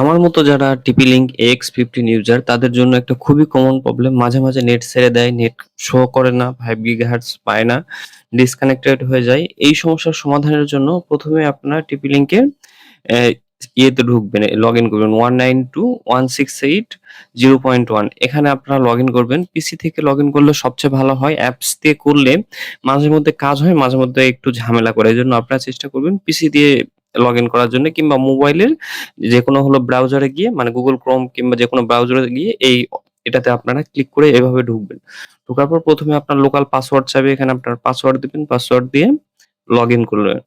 আমার মতো যারা TP link X fifteen user তাদের জন্য একটা খুবই কমন প্রবলেম মাঝে মাঝে নেট ছেড়ে দেয় নেট শো করে না ফাইভ গিগাহার্টজ পায় না ডিসকানেক্টেড হয়ে যায়। এই সমস্যার সমাধানের জন্য প্রথমে আপনার টিপি লিঙ্কের ইয়েতে ঢুকবেন লগ ইন করবেন one nine two one six eight zero point one এখানে আপনারা লগ ইন করবেন পিসি থেকে লগ ইন করলে সবচেয়ে ভালো হয়। অ্যাপস দিয়ে করলে মাঝে মধ্যে কাজ হয় মাঝে মধ্যে একটু ঝামেলা করে। এই জন্য আপনারা চেষ্টা করবেন পিসি দিয়ে লগ ইন করার জন্য কিংবা মোবাইলের যে কোনো হলো ব্রাউজারে গিয়ে মানে গুগল ক্রোম কিংবা যে কোনো ব্রাউজারে গিয়ে এই এটাতে আপনারা ক্লিক করে এভাবে ঢুকবেন। ঢোকার পর প্রথমে আপনার লোকাল পাসওয়ার্ড চাইবে, এখানে আপনার পাসওয়ার্ড দিবেন পাসওয়ার্ড দিয়ে লগ ইন করবেন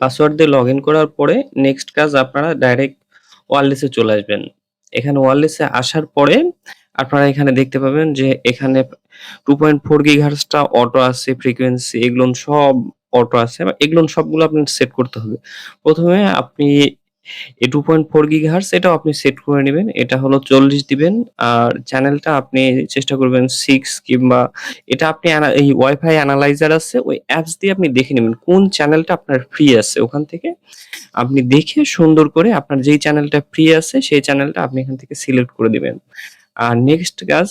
পাসওয়ার্ড দিয়ে লগ ইন করার পরে নেক্সট কাজ আপনারা ডাইরেক্ট ওয়ারলেসে চলে আসবেন। এখানে ওয়ারলেসে আসার পরে আপনারা এখানে দেখতে পাবেন যে এখানে টু পয়েন্ট ফোর গিগাহার্সটা অটো আছে ফ্রিকোয়েন্সি এগুলো সব অটো আছে এগুলো সবগুলো আপনার সেট করতে হবে। প্রথমে আপনি এ টু পয়েন্ট ফোর গিগাহার্স এটাও আপনি সেট করে নেবেন। এটা হলো চল্লিশ দিবেন। আর চ্যানেলটা আপনি চেষ্টা করবেন সিক্স কিংবা এটা আপনি এই ওয়াইফাই অ্যানালাইজার আছে, ওই অ্যাপস দিয়ে আপনি দেখে নেবেন কোন চ্যানেলটা আপনার ফ্রি আছে। ওখান থেকে আপনি দেখে সুন্দর করে আপনার যেই চ্যানেলটা ফ্রি আছে, সেই চ্যানেলটা আপনি এখান থেকে সিলেক্ট করে দিবেন। আর নেক্সট কাজ,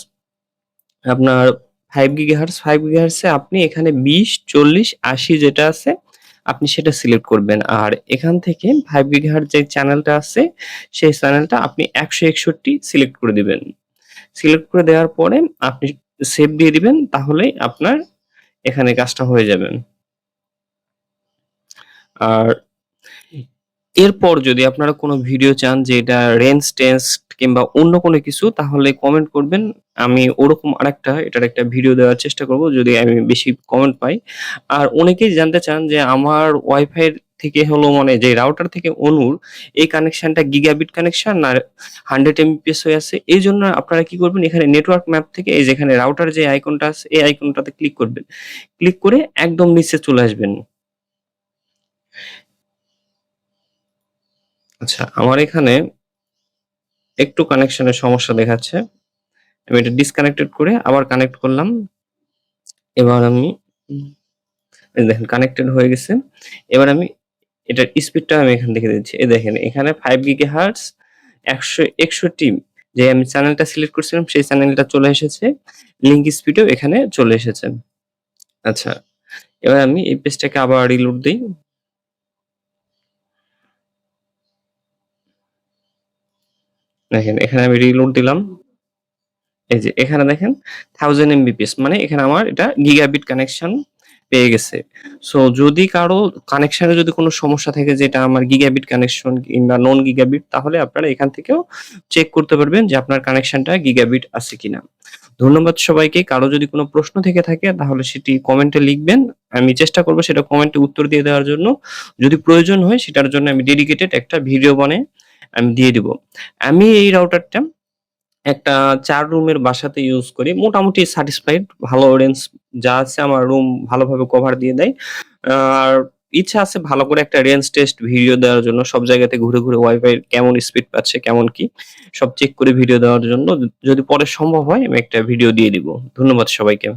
আপনার ফাইভ গিগাহার্স ফাইভ গিগাহার্সে আপনি এখানে বিশ, চল্লিশ, আশি যেটা আছে, আপনি সেটা সিলেক্ট করবেন। আর এখান থেকে ফাইভ গিগাহার্স যে চ্যানেলটা আছে, সেই চ্যানেলটা আপনি একশো একষট্টি সিলেক্ট করে দিবেন। সিলেক্ট করে দেওয়ার পরে আপনি সেভ দিয়ে দিবেন, তাহলেই আপনার এখানে কাজটা হয়ে যাবেন আর এরপর যদি আপনারা কোনো ভিডিও চান যে এটা রেঞ্জ টেস্ট কিংবা অন্য কোনো কিছু, তাহলে কমেন্ট করবেন। আমি ওরকম আরেকটা, এটার একটা ভিডিও দেওয়ার চেষ্টা করব, যদি আমি বেশি কমেন্ট পাই। আর অনেকেই জানতে চান যে আমার ওয়াইফাই থেকে হলো মানে যে রাউটার থেকে অনুর, এই কানেকশনটা গিগাবিট কানেকশন আর হান্ড্রেড এমবিপিএস হয়ে আছে? এই জন্য আপনারা কি করবেন, এখানে নেটওয়ার্ক ম্যাপ থেকে এই যেখানে রাউটার যে আইকনটা আছে, এই আইকনটাতে ক্লিক করবেন। ক্লিক করে একদম নিচে চলে আসবেন। আচ্ছা আমার এখানে একটু কানেকশনের সমস্যা দেখাচ্ছে। আমি এটা ডিসকানেক্টেড করে আবার কানেক্ট করলাম। এবার আমি দেখেন কানেক্টেড হয়ে গেছে। এবার আমি এটার স্পিডটা আমি এখান থেকে দিচ্ছি। এই দেখেন, এখানে ফাইভ গিগে হার্টস একশো একষট্টি যে আমি চ্যানেলটা সিলেক্ট করছিলাম, সেই চ্যানেলটা চলে এসেছে। লিঙ্ক স্পিডও এখানে চলে এসেছে। আচ্ছা এবার আমি এই পেজটাকে আবার রিলোড দিই। দেখেন, এখানে আমি রিলোড দিলাম। এই যে, এখানে দেখেন থাউজেন্ড এমবিপিএস মানে এখানে আমার এটা গিগাবিট কানেকশন পেয়ে গেছে। সো যদি কারও কানেকশনে যদি কোনো সমস্যা থাকে যেটা আমার গিগাবিট কানেকশন কিংবা নন গিগাবিট তাহলে আপনারা এখান থেকেও চেক করতে পারবেন যে আপনার কানেকশনটা গিগাবিট আছে কিনা। ধন্যবাদ সবাইকে। কারও যদি কোনো প্রশ্ন থেকে থাকে, তাহলে সেটি কমেন্টে লিখবেন। আমি চেষ্টা করব সেটা কমেন্টে উত্তর দিয়ে দেওয়ার জন্য। যদি প্রয়োজন হয়, সেটার জন্য আমি ডেডিকেটেড একটা ভিডিও বানিয়ে আমি দিয়ে দিব আমি এই রাউটারটা একটা ৪ রুমের বাসাতে ইউজ করি। মোটামুটি স্যাটিসফাইড ভালো রেঞ্জ যা আছে আমার রুম ভালোভাবে কভার দিয়ে দেয়। আর ইচ্ছা আছে ভালো করে একটা রেঞ্জ টেস্ট ভিডিও দেওয়ার জন্য সব জায়গাতে ঘুরে, ঘুরে ওয়াইফাই কেমন স্পিড পাচ্ছে, কেমন কি সব চেক করে ভিডিও দেওয়ার জন্য যদি পরে সম্ভব হয় আমি একটা ভিডিও দিয়ে দিব। ধন্যবাদ সবাইকে।